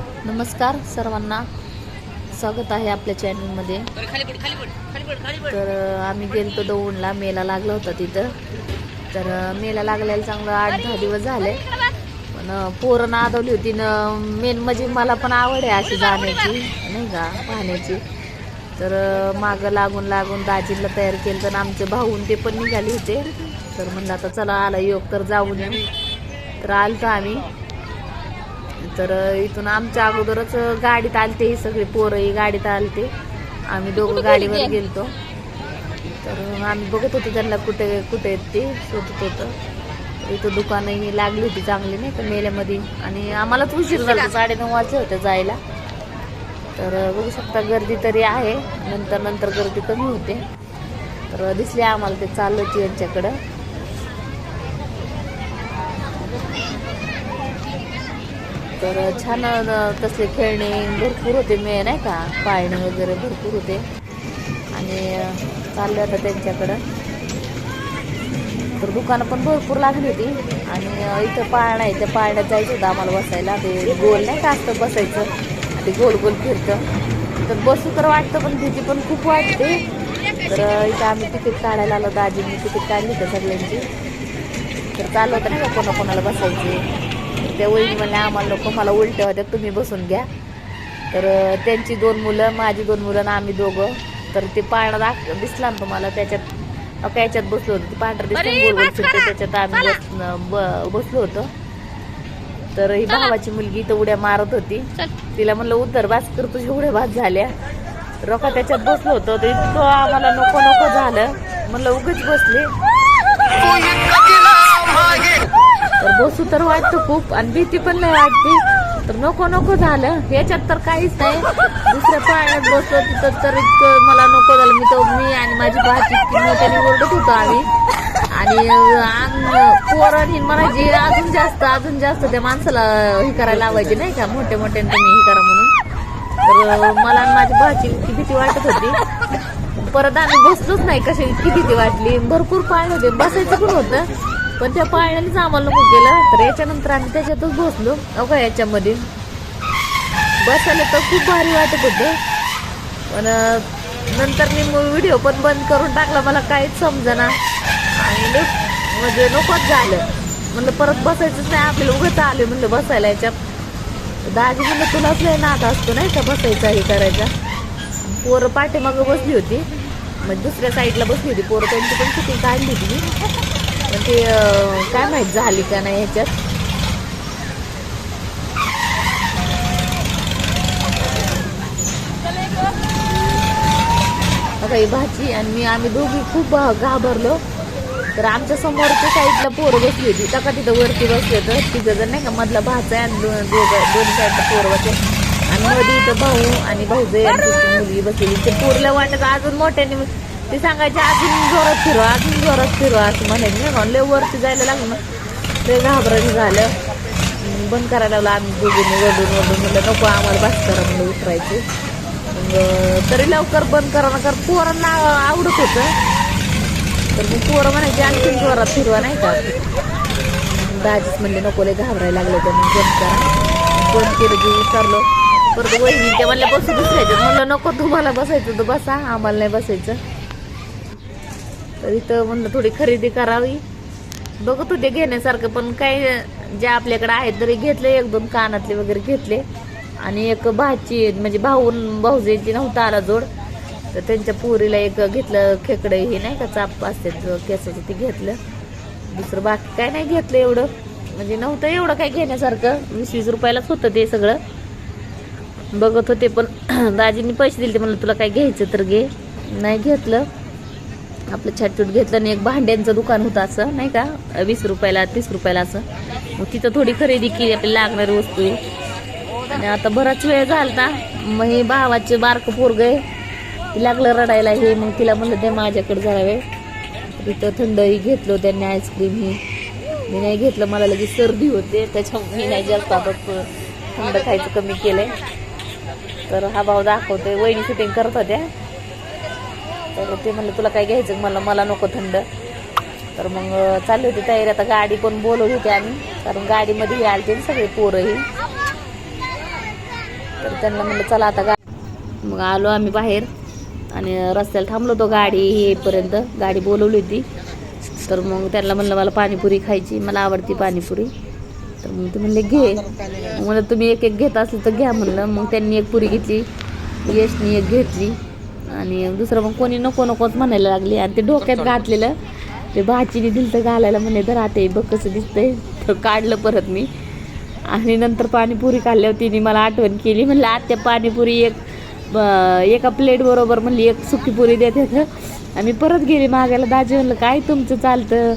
नमस्कार सर्वांना. स्वागत आहे आपल्या चॅनलमध्ये. तर आम्ही आम्ही गेलतो दौंडला. मेला लागला होता तिथं. तर मेला लागल्याला चांगलं आठ दहा दिवस झाले. पण पोरं नादवली होती. न मेन म्हणजे मला पण आवड आहे अशी जाण्याची नाही का पाहण्याची. तर मागं लागून लागून दाजीला तयार केलं तर आमचे भाऊन ते पण निघाले होते. तर म्हणलं आता चला आला योग तर जाऊन येऊ. तर आलो आम्ही. तर इथून आमच्या अगोदरच गाडीत आलते ही सगळे पोरंही गाडीत आलते. आम्ही दोघं गाडीवर गेलतो? तर आम्ही बघत होतो त्यांना कुठे कुठे आहेत ते शोधत होतं. इथं दुकानंही लागली होती चांगली नाही का मेल्यामध्ये. आणि आम्हालाच उशीर झाला साडे नऊ वाजले होते जायला. तर बघू शकता गर्दी तरी आहे. नंतर नंतर गर्दी कमी होते. तर दिसले आम्हाला ते चालत यांच्याकडं. तर छान तसले खेळणे भरपूर होते. मे नाही का पाळणे वगैरे भरपूर होते. आणि चाललं चालले आता त्यांच्याकडं. तर दुकानं पण भरपूर लागली होती. आणि इथं पाळणा आहे. त्या पाळण्यात जायचं होतं आम्हाला बसायला. ते गोल नाही का असतं बसायचं? ते गोल गोल फिरतं. तर बसू तर वाटतं पण भीती पण खूप वाटते. तर इथं आम्ही तिकीट काढायला आलो दाजींनी तिकीट काढली होतं सगळ्यांची. तर चालू होतं नाही का कोणाकोणाला बसायचे. त्या वहिनी म्हणल्या आम्हाला नको मला उलट्या होत्या तुम्ही बसून घ्या. तर त्यांची दोन मुलं माझी दोन मुलं आणि आम्ही दोघं. तर ते पाळणा दाख दिसला ना तुम्हाला त्याच्यात अं, का याच्यात बसलो होतो? ते पांढरं दिसलं गोल गोल फिरते त्याच्यात आम्ही बस- बसलो होतो. तर ही भावाची मुलगी इथं उड्या मारत होती. तिला म्हणलं उतर बास कर तुझ्या उड्या बास झाल्या. रोका त्याच्यात बसलो होतो तर इतकं आम्हाला नको नको झालं. म्हणलं उगच बसले. तर बसू तर वाटतो खूप आणि भीती पण नाही वाटते. तर नको नको झालं. याच्यात तर काहीच नाही. दुसऱ्या पाण्यात बसलो तिथं तर इतकं मला नको झालं. मी तर मी आणि माझी भाची इतकी मोठ्याने ओरडत होतो आम्ही. आणि पोरण मला म्हणायची अजून जास्त अजून जास्त त्या माणसाला हे करायला लावायचे नाही का? मोठे मोठे तुम्ही हे करा म्हणून. तर मला माझी भाची इतकी भीती वाटत होती. परत आम्ही बसलोच नाही. कशी इतकी भीती वाटली? भरपूर पाळणे होते. बसायचं पण होतं. पण त्या पाळण्यानेच आम्हाला नको केलं तर याच्यानंतर आम्ही त्याच्यातच बसलो. अगं याच्यामध्ये. बसायला तर खूप भारी वाटत होतं. पण नंतर मी व्हिडिओ पण बंद करून टाकला. मला काहीच समजना. आणि म्हणजे नकोच झालं. म्हणलं परत बसायचंच नाही. आपल्याला उगत आले म्हणलं बसायला याच्यात. दाजी म्हणलं तुलाच लय नाद असतो नाही का बसायचा हे करायचा. पोरं पाठीमागं बसली होती. म्हणजे दुसऱ्या साईडला बसली होती. पोरं त्यांची पण सुट्टी काढली होती. पण ते काय माहीत झाली का नाही ह्याच्यात? आता ही भाची आणि मी आम्ही दोघी खूप घाबरलो. तर आमच्या समोरच्या साईडला पोरं बसली होती. का तिथं वरती बसले तर तिथं जर नाही का मधला भाचा आहे आणि दोन दोन साईडला पोरं बसले. आणि मध्ये इथं भाऊ आणि भाऊजे आणि मुलगी बसलेली. ते पोरला वाटत अजून मोठ्याने ते सांगायचे अजून जोरात फिरवा अजून जोरात फिरवा असं म्हणायचं नाही का. लय वरती जायला लागलं ते घाबरायचं झालं. बंद करायला लागलं आम्ही दोघींनी वडून वडून म्हणलं नको आम्हाला बस करा म्हणलं उतरायचे. मग तरी लवकर बंद करा ना कारण पोरांना आवडत होतं. तर मग पोरं म्हणायचे आणखीन जोरात फिरवा नाही का. दाजीच म्हणले नको लय घाबरायला लागलं तर मग बंद करा. बंद केलं की विचारलो परत वहिनी ते म्हणलं बसू दुसऱ्याचं म्हणलं नको तुम्हाला बसायचं तर बसा आम्हाला नाही बसायचं. तर इथं म्हणलं थोडी खरेदी करावी. बघत होते घेण्यासारखं पण काही जे आपल्याकडे आहेत तरी घेतले एक दोन कानातले वगैरे घेतले. आणि एक भाची म्हणजे भाऊन भाऊजीची नव्हता आला जोड. तर त्यांच्या पोरीला एक घेतलं खेकडे हे नाही का चाप असते केसाचं ते घेतलं. दुसरं बाकी काय नाही घेतलं एवढं. म्हणजे नव्हतं एवढं काय घेण्यासारखं. वीस वीस रुपयालाच होतं ते सगळं. बघत होते पण दाजींनी पैसे दिले ते म्हणलं तुला काय घ्यायचं तर घे. नाही घेतलं. आपलं छाटछूट घेतलं आणि एक भांड्यांचं दुकान होतं असं नाही का? वीस रुपयाला तीस रुपयाला असं. मग तिथं थोडी खरेदी केली आपल्याला लागणारी वस्तू. आणि आता बराच वेळ झालता. मग हे भावाचे बारकं पोरग आहे लागलं रडायला हे. मग तिला म्हणलं ते माझ्याकडे जरा वेळ. तिथं थंडही घेतलं त्यांनी आईस्क्रीम ही. मी नाही घेतलं मला लगेच सर्दी होते. त्याच्यामुळे मी नाही जास्त आता थंड खायचं कमी केलंय. तर हा भाऊ दाखवतोय. वहिनी शूटिंग करत होत्या. तर ते म्हणलं तुला काय घ्यायचं? मला मला नको थंड. तर मग चालली होती तयारी. आता गाडी पण बोलवली होती आम्ही कारण गाडीमध्ये हे आलते सगळे पोरंही तर त्यांना म्हणलं चला आता गा मग आलो आम्ही बाहेर आणि रस्त्याला थांबलो होतो गाडी येईपर्यंत. गाडी बोलवली होती. तर मग त्यांना म्हणलं मला पाणीपुरी खायची मला आवडती पाणीपुरी. तर मग ते म्हणले घे. म्हणलं तुम्ही एक एक घेत असलं तर घ्या. म्हणलं मग त्यांनी एक पुरी घेतली यशनी एक घेतली. आणि दुसरं मग कोणी नको नकोच म्हणायला लागली आणि ते डोक्यात घातलेलं. ते भाचीने दिलं तर घालायला म्हणे तर आता बघ कसं दिसतंय. तर काढलं परत मी. आणि नंतर पाणीपुरी खाल्ल्यावर तिने मला आठवण केली. म्हणलं आत्या पाणीपुरी एक एका प्लेट बरोबर म्हणली एक सुकी पुरी देते आम्ही परत गेली मागायला. दाजी म्हणलं काय तुमचं चालतं?